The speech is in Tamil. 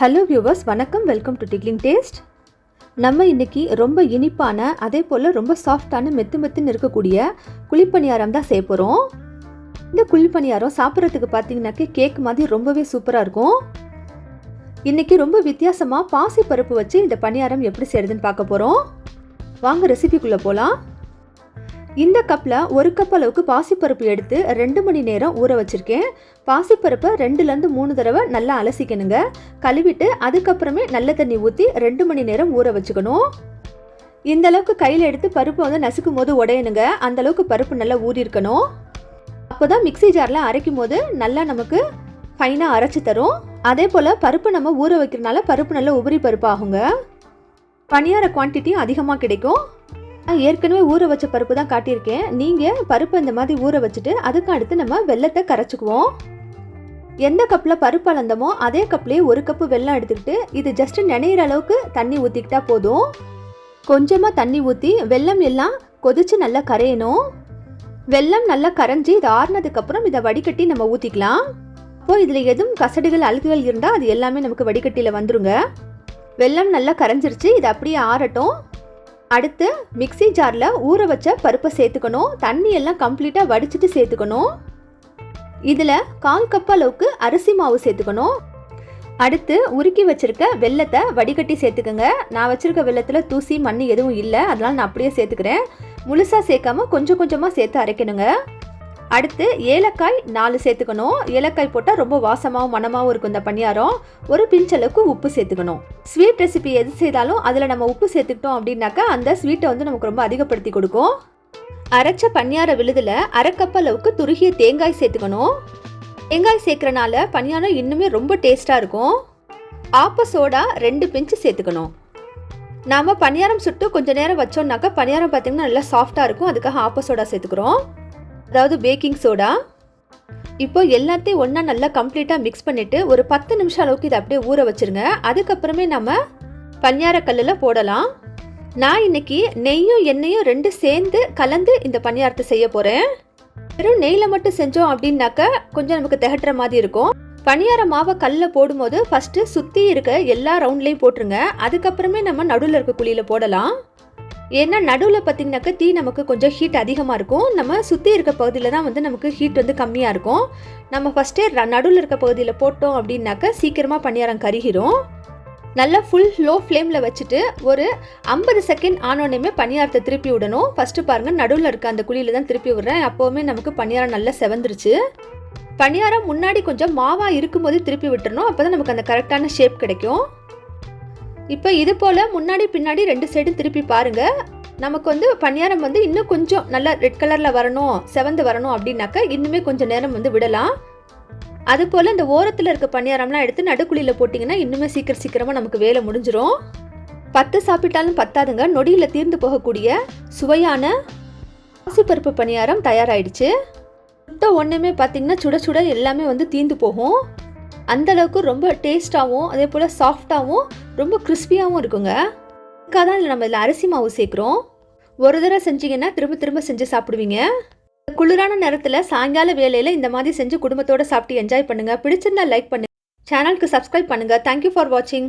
ஹலோ வியூவர்ஸ் வணக்கம். வெல்கம் டு டிக்லிங் டேஸ்ட் நம்ம இன்னைக்கு ரொம்ப இனிப்பான அதே போல் ரொம்ப சாஃப்டான மெத்து மெத்துன்னு இருக்கக்கூடிய குழிப்பணியாரம் தான் செய்ய போகிறோம் இந்த குழிப்பணியாரம் சாப்பிட்றதுக்கு பார்த்தீங்கன்னாக்கே கேக் மாதிரி ரொம்பவே சூப்பராக இருக்கும். இன்றைக்கி ரொம்ப வித்தியாசமாக பாசி பருப்பு வச்சு இந்த பணியாரம் எப்படி செய்யறதுன்னு பார்க்க போகிறோம் வாங்க ரெசிபிக்குள்ளே போகலாம் இந்த கப்பில் ஒரு கப் அளவுக்கு பாசிப்பருப்பு எடுத்து ரெண்டு மணி நேரம் ஊற வச்சுருக்கேன். பாசிப்பருப்பை ரெண்டுலேருந்து மூணு தடவை நல்லா அலசிக்கணுங்க. கழுவிட்டு அதுக்கப்புறமே நல்ல தண்ணி ஊற்றி ரெண்டு மணி நேரம் ஊற வச்சுக்கணும். இந்த அளவுக்கு கையில் எடுத்து பருப்பு வந்து நசுக்கும் போது உடையணுங்க. அந்த அளவுக்கு பருப்பு நல்லா ஊறி இருக்கணும். அப்போ தான் மிக்ஸி ஜாரில் அரைக்கும் போது நல்லா நமக்கு ஃபைனாக அரைச்சி தரும். அதே போல் பருப்பு நம்ம ஊற வைக்கிறனால பருப்பு நல்லா உபரி பருப்பு ஆகுங்க பணியார குவான்டிட்டியும் அதிகமாக கிடைக்கும். ஏற்கனவே ஊற வச்ச பருப்பு தான் காட்டியிருக்கேன். நீங்கள் பருப்பு இந்த மாதிரி ஊற வச்சுட்டு அதுக்கு அடுத்து நம்ம வெள்ளத்தை கரைச்சிக்குவோம். எந்த கப்பில் பருப்பு அளந்தமோ அதே கப்லேயே ஒரு கப்பு வெல்லம் எடுத்துக்கிட்டு இது ஜஸ்ட் நினைகிற அளவுக்கு தண்ணி ஊற்றிக்கிட்டா போதும். கொஞ்சமாக தண்ணி ஊற்றி வெல்லம் எல்லாம் கொதிச்சு நல்லா கரையணும். வெல்லம் நல்லா கரைஞ்சி இது ஆறுனதுக்கப்புறம் இதை வடிகட்டி நம்ம ஊற்றிக்கலாம் அப்போது இதில் எதுவும் கசடுகள் அழுகுகள் இருந்தால் அது எல்லாமே நமக்கு வடிகட்டியில் வந்துருங்க. வெல்லம் நல்லா கரைஞ்சிருச்சு இது அப்படியே ஆறட்டும். அடுத்து மிக்ஸி ஜாரில் ஊற வச்ச பருப்பை சேர்த்துக்கணும். தண்ணி எல்லாம் கம்ப்ளீட்டாக வடிச்சிட்டு சேர்த்துக்கணும். இதில் கால் கப் அளவுக்கு அரிசி மாவு சேர்த்துக்கணும். அடுத்து உருக்கி வச்சிருக்க வெள்ளத்தை வடிகட்டி சேர்த்துக்கோங்க. நான் வச்சிருக்க வெள்ளத்தில் தூசி மண் எதுவும் இல்லை. அதனால் நான் அப்படியே சேர்த்துக்கிறேன். முழுசாக சேர்க்காம கொஞ்சம் கொஞ்சமாக சேர்த்து அரைக்கணுங்க. அடுத்து ஏலக்காய் நாலு சேர்த்துக்கணும். ஏலக்காய் போட்டால் ரொம்ப வாசமாகவும் மணமாகவும் இருக்கும் இந்த பணியாரம். ஒரு பிஞ்ச் அளவுக்கு உப்பு சேர்த்துக்கணும். ஸ்வீட் ரெசிபி எது செய்தாலும் அதில் நம்ம உப்பு சேர்த்துக்கிட்டோம் அப்படின்னாக்கா அந்த ஸ்வீட்டை வந்து நமக்கு ரொம்ப அதிகப்படுத்தி கொடுக்கும். அரைச்ச பணியார விழுதில் அரைக்கப்ப அளவுக்கு துருகிய தேங்காய் சேர்த்துக்கணும். தேங்காய் சேர்க்கறனால பணியாரம் இன்னுமே ரொம்ப டேஸ்ட்டாக இருக்கும். ஆப்ப சோடா ரெண்டு பிஞ்சு சேர்த்துக்கணும். நாம் பணியாரம் சுட்டு கொஞ்சம் நேரம் வச்சோம்னாக்கா பணியாரம் பார்த்திங்கன்னா நல்லா சாஃப்டாக இருக்கும். அதுக்காக ஆப்ப சோடா சேர்த்துக்கிறோம். அதாவது பேக்கிங் சோடா இப்போ எல்லாத்தையும் ஒன்றா நல்லா கம்ப்ளீட்டாக மிக்ஸ் பண்ணிவிட்டு ஒரு பத்து நிமிஷம் அளவுக்கு இதை அப்படியே ஊற வச்சுருங்க. அதுக்கப்புறமே நம்ம பணியாரக்கல்லில் போடலாம். நான் இன்னைக்கு நெய்யும் எண்ணெயும் ரெண்டு சேர்ந்து கலந்து இந்த பணியாரத்தை செய்ய போகிறேன் வெறும் நெய்யில் மட்டும் செஞ்சோம் அப்படின்னாக்க கொஞ்சம் நமக்கு திகட்டுற மாதிரி இருக்கும். பணியார மாவை கல்லில் போடும்போது ஃபஸ்ட்டு சுற்றி இருக்க எல்லா ரவுண்ட்லேயும் போட்டுருங்க. அதுக்கப்புறமே நம்ம நடுவில் இருக்க குழியில் போடலாம். ஏன்னா நடுவில் பார்த்தீங்கன்னாக்கா தீ நமக்கு கொஞ்சம் ஹீட் அதிகமாக இருக்கும். நம்ம சுற்றி இருக்க பகுதியில் தான் வந்து நமக்கு ஹீட் வந்து கம்மியாக இருக்கும். நம்ம ஃபஸ்ட்டே நடுவில் இருக்க பகுதியில் போட்டோம் அப்படின்னாக்கா சீக்கிரமாக பணியாரம் கருகிரும். நல்லா ஃபுல் லோ ஃப்ளேமில் வச்சுட்டு ஒரு ஐம்பது செகண்ட் ஆனோடனே பணியாரத்தை திருப்பி விடணும். ஃபஸ்ட்டு பாருங்கள் நடுவில் இருக்க அந்த குழியில் தான் திருப்பி விடுறேன். அப்போவுமே நமக்கு பணியாரம் நல்லா செவந்துருச்சு. பணியாரம் முன்னாடி கொஞ்சம் மாவாக இருக்கும்போது திருப்பி விட்டுறணும். அப்போ தான் நமக்கு அந்த கரெக்டான ஷேப் கிடைக்கும். இப்போ இது போல் முன்னாடி பின்னாடி ரெண்டு சைடும் திருப்பி பாருங்கள் நமக்கு வந்து பணியாரம் வந்து இன்னும் கொஞ்சம் நல்லா ரெட் கலரில் வரணும் செவந்து வரணும் அப்படின்னாக்கா இன்னுமே கொஞ்சம் நேரம் வந்து விடலாம். அது போல் இந்த ஓரத்தில் இருக்க பணியாரம்லாம் எடுத்து நடுக்குழியில் போட்டிங்கன்னா இன்னுமே சீக்கிரம் சீக்கிரமாக நமக்கு வேலை முடிஞ்சிடும் பத்து சாப்பிட்டாலும் பத்தாதுங்க. நொடியில் தீர்ந்து போகக்கூடிய சுவையான பாசிப்பருப்பு பணியாரம் தயாராகிடுச்சு முட்டை ஒன்றுமே பார்த்தீங்கன்னா சுட சுட எல்லாமே வந்து தீர்ந்து போகும். அந்த அளவுக்கு ரொம்ப டேஸ்ட்டாகவும் அதே போல் சாஃப்டாகவும் ரொம்ப கிறிஸ்பியாகவும் இருக்குங்க. அதுக்காக தான் இதில் நம்ம இதில் அரிசி மாவு சேர்க்குறோம். ஒரு தடவை செஞ்சீங்கன்னா திரும்ப திரும்ப செஞ்சு சாப்பிடுவீங்க. குளிரான நேரத்தில் சாயங்கால வேலையில் இந்த மாதிரி செஞ்சு குடும்பத்தோடு சாப்பிட்டு என்ஜாய் பண்ணுங்கள் பிடிச்சிருந்தா லைக் பண்ணுங்கள் சேனலுக்கு சப்ஸ்கிரைப் பண்ணுங்கள் தேங்க்யூ ஃபார் வாட்சிங்